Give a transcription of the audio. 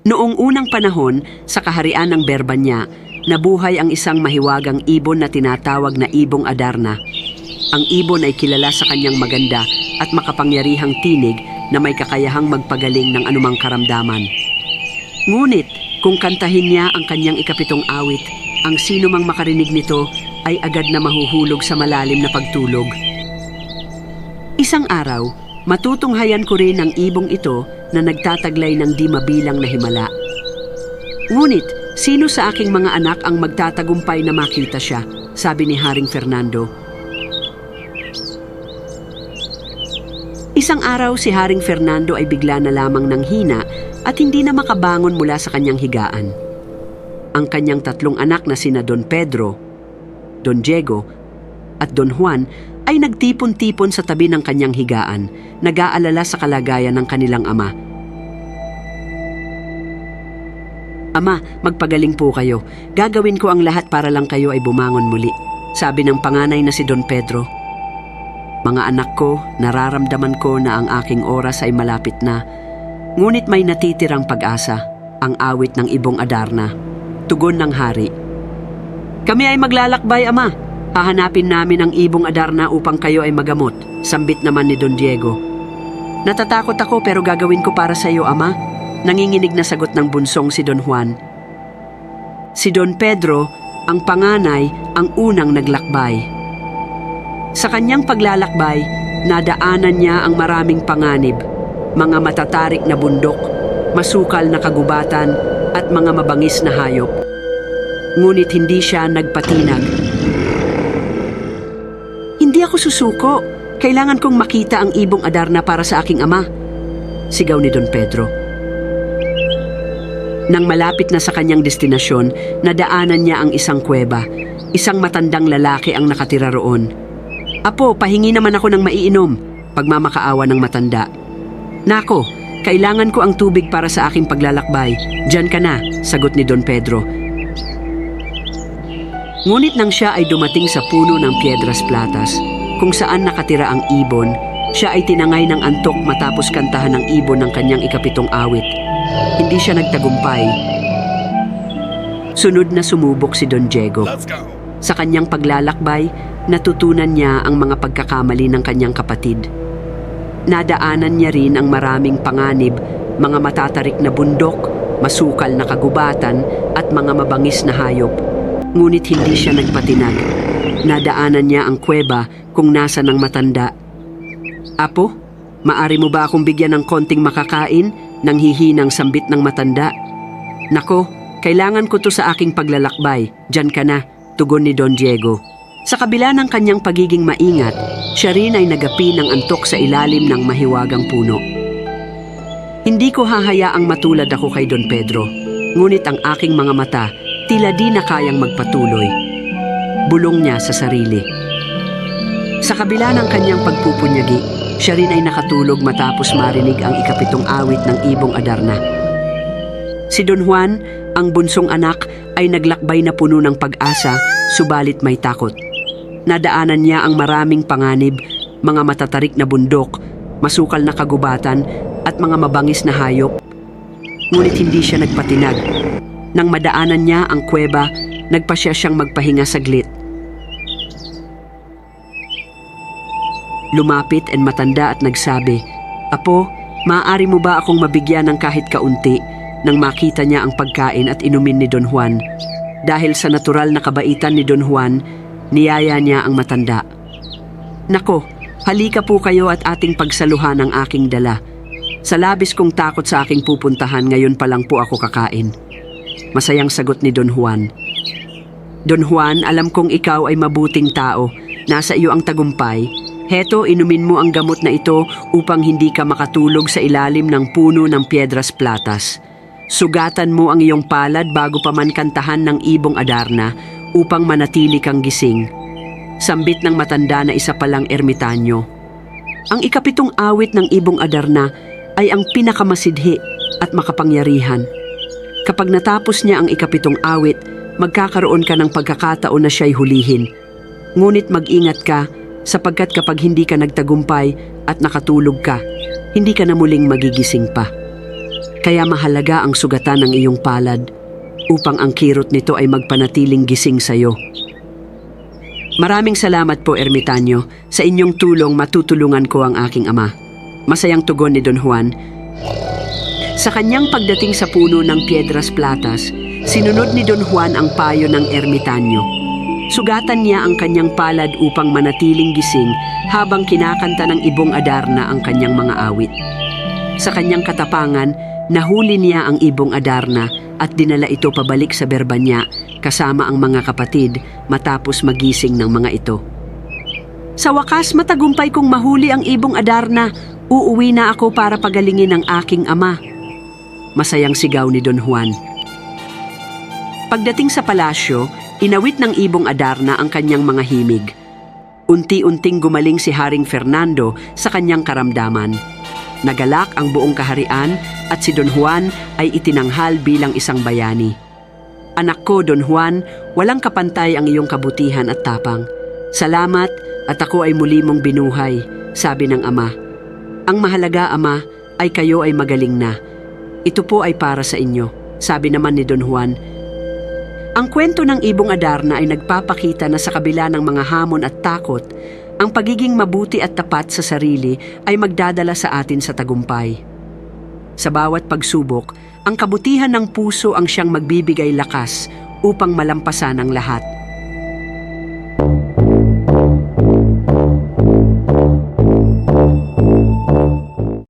Noong unang panahon, sa kaharian ng Berbanya, nabuhay ang isang mahiwagang ibon na tinatawag na Ibong Adarna. Ang ibon ay kilala sa kanyang maganda at makapangyarihang tinig na may kakayahang magpagaling ng anumang karamdaman. Ngunit, kung kantahin niya ang kanyang ikapitong awit, ang sino mang makarinig nito ay agad na mahuhulog sa malalim na pagtulog. Isang araw, matutunghayan ko rin ang ibong ito na nagtataglay ng di mabilang na himala. Ngunit, sino sa aking mga anak ang magtatagumpay na makita siya? Sabi ni Haring Fernando. Isang araw si Haring Fernando ay bigla na lamang ng hina at hindi na makabangon mula sa kanyang higaan. Ang kanyang tatlong anak na sina Don Pedro, Don Diego at Don Juan ay nagtipon-tipon sa tabi ng kanyang higaan, nag-aalala sa kalagayan ng kanilang ama. Ama, magpagaling po kayo. Gagawin ko ang lahat para lang kayo ay bumangon muli. Sabi ng panganay na si Don Pedro. Mga anak ko, nararamdaman ko na ang aking oras ay malapit na. Ngunit may natitirang pag-asa, ang awit ng ibong Adarna. Tugon ng hari. Kami ay maglalakbay, ama. Hahanapin namin ang ibong Adarna upang kayo ay magamot. Sambit naman ni Don Diego. Natatakot ako pero gagawin ko para sa iyo, ama. Nanginginig na sagot ng bunsong si Don Juan. Si Don Pedro, ang panganay, ang unang naglakbay. Sa kanyang paglalakbay, nadaanan niya ang maraming panganib, mga matatarik na bundok, masukal na kagubatan, at mga mabangis na hayop. Ngunit hindi siya nagpatinag. Hindi ako susuko. Kailangan kong makita ang ibong Adarna para sa aking ama. Sigaw ni Don Pedro. Nang malapit na sa kanyang destinasyon, nadaanan niya ang isang kuweba. Isang matandang lalaki ang nakatira roon. Apo, pahingi naman ako ng maiinom. Pagmamakaawa ng matanda. Nako, kailangan ko ang tubig para sa aking paglalakbay. Diyan ka na, sagot ni Don Pedro. Ngunit nang siya ay dumating sa puno ng Piedras Platas, kung saan nakatira ang ibon, siya ay tinangay ng antok matapos kantahan ng ibon ng kanyang ikapitong awit. Hindi siya nagtagumpay. Sunod na sumubok si Don Diego. Sa kanyang paglalakbay, natutunan niya ang mga pagkakamali ng kanyang kapatid. Nadaanan niya rin ang maraming panganib, mga matatarik na bundok, masukal na kagubatan at mga mabangis na hayop. Ngunit hindi siya nagpatinag. Nadaanan niya ang kuweba kung nasa ng matanda. Apo, maari mo ba akong bigyan ng konting makakain nang hihinang sambit ng matanda? Nako, kailangan ko to sa aking paglalakbay. Diyan ka na, tugon ni Don Diego. Sa kabila ng kanyang pagiging maingat, siya rin ay nagapi ng antok sa ilalim ng mahiwagang puno. Hindi ko hahayaang matulad ako kay Don Pedro, ngunit ang aking mga mata tila di na kayang magpatuloy. Bulong niya sa sarili. Sa kabila ng kanyang pagpupunyagi, siya rin ay nakatulog matapos marinig ang ikapitong awit ng Ibong Adarna. Si Don Juan, ang bunsong anak, ay naglakbay na puno ng pag-asa, subalit may takot. Nadaanan niya ang maraming panganib, mga matatarik na bundok, masukal na kagubatan, at mga mabangis na hayop. Ngunit hindi siya nagpatinag. Nang madaanan niya ang kuweba, nagpasya siyang magpahinga saglit. Lumapit and matanda at nagsabi, Apo, maaari mo ba akong mabigyan ng kahit kaunti nang makita niya ang pagkain at inumin ni Don Juan? Dahil sa natural na kabaitan ni Don Juan, niyaya niya ang matanda. Nako, halika po kayo at ating pagsaluhan ang aking dala. Sa labis kong takot sa aking pupuntahan, ngayon pa lang po ako kakain. Masayang sagot ni Don Juan. Don Juan, alam kong ikaw ay mabuting tao. Nasa iyo ang tagumpay. Heto, inumin mo ang gamot na ito upang hindi ka makatulog sa ilalim ng puno ng Piedras Platas. Sugatan mo ang iyong palad bago pa man kantahan ng ibong Adarna upang manatili kang gising. Sambit ng matanda na isa palang ermitanyo. Ang ikapitong awit ng ibong Adarna ay ang pinakamasidhi at makapangyarihan. Kapag natapos niya ang ikapitong awit, magkakaroon ka ng pagkakataon na siya'y hulihin. Ngunit mag-ingat ka sapagkat kapag hindi ka nagtagumpay at nakatulog ka, hindi ka na muling magigising pa. Kaya mahalaga ang sugatan ng iyong palad upang ang kirot nito ay magpanatiling gising sa iyo. Maraming salamat po, Ermitanyo. Sa inyong tulong, matutulungan ko ang aking ama. Masayang tugon ni Don Juan. Sa kanyang pagdating sa puno ng Piedras Platas, sinunod ni Don Juan ang payo ng Ermitanyo. Sugatan niya ang kanyang palad upang manatiling gising habang kinakanta ng ibong Adarna ang kanyang mga awit. Sa kanyang katapangan, nahuli niya ang ibong Adarna at dinala ito pabalik sa Berbanya kasama ang mga kapatid matapos magising ng mga ito. Sa wakas, matagumpay kong mahuli ang ibong Adarna. Uuwi na ako para pagalingin ang aking ama. Masayang sigaw ni Don Juan. Pagdating sa palasyo, inawit ng ibong Adarna ang kanyang mga himig. Unti-unting gumaling si Haring Fernando sa kanyang karamdaman. Nagalak ang buong kaharian at si Don Juan ay itinanghal bilang isang bayani. Anak ko, Don Juan, walang kapantay ang iyong kabutihan at tapang. Salamat at ako ay muli mong binuhay, sabi ng ama. Ang mahalaga, ama, ay kayo ay magaling na. Ito po ay para sa inyo, sabi naman ni Don Juan. Ang kwento ng Ibong Adarna ay nagpapakita na sa kabila ng mga hamon at takot, ang pagiging mabuti at tapat sa sarili ay magdadala sa atin sa tagumpay. Sa bawat pagsubok, ang kabutihan ng puso ang siyang magbibigay lakas upang malampasan ang lahat.